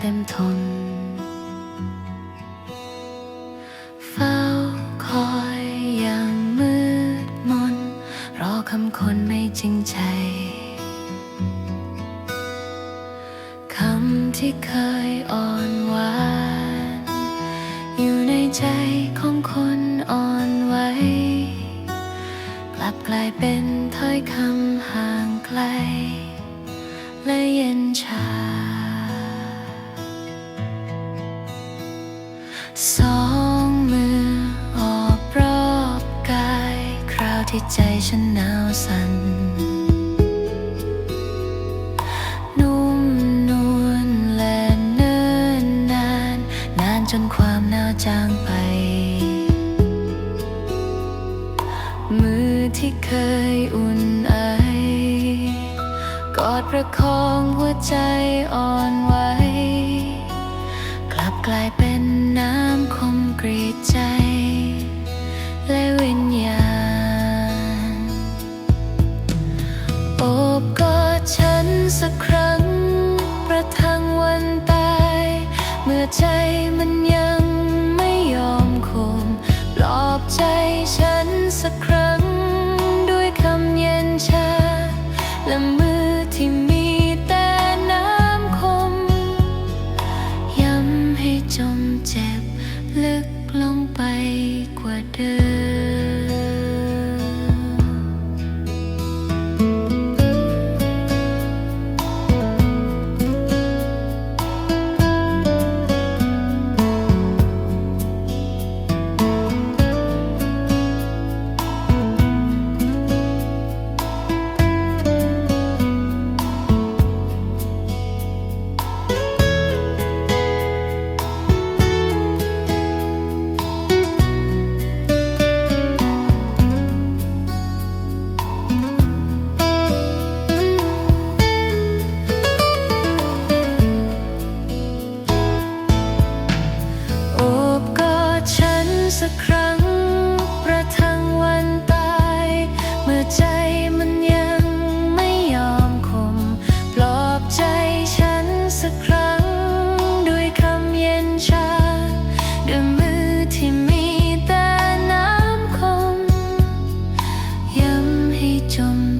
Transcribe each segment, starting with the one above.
เต็มทนฝ้าคอยอย่างมืดมน รอคำคนไม่จริงใจ คำที่เคยอ่อนหวาน อยู่ในใจของคนอ่อนไหวกลับกลายเป็นถ้อยคำห่างไกลและเย็นชา สองมือออบรอบกาย คราวที่ใจฉันหนาวสั่นนุ่มนวลและเนิ่นนาน นานจนความหนาวจางไป มือที่เคยอุ่นไอกอดประคองหัวใจอ่อนไหวกลับกลายเป็น กรีดใจ และวิญญาณ โอบกอดฉันสักครั้ง ประทังวันตาย เมื่อใจมันยังไม่ยอมคมปลอบใจฉันสักครั้ง ด้วยคำเย็นชา และมือที่มีแต่น้ำคม ย้ำให้จมเจ็บลึก ลงไปกว่าเดิม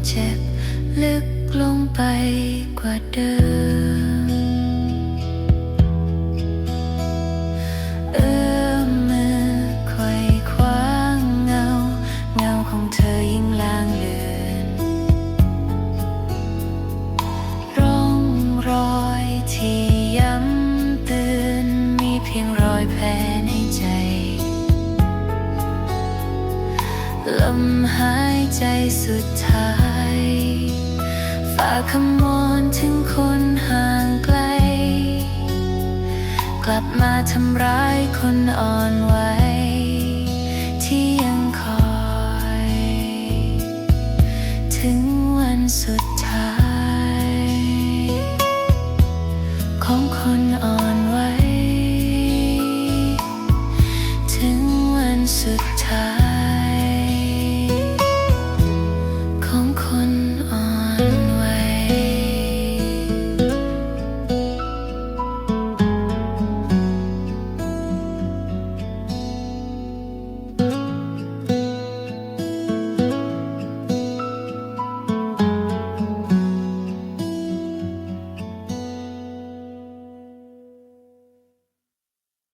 เจ็บ ลึกลงไปกว่าเดิม เอื้อมมือคอยคว้างเงา เงาของเธอยิ่งลางเลือนร่องรอยที่ย้ำเตือนมีเพียงรอยแผลในใจลมหาย ใจสุดท้าย ฝากคำมอนถึงคนห่างไกล กลับมาทำร้ายคนอ่อนไหวที่ยังคอย ถึงวันสุดท้าย ของคนอ่อน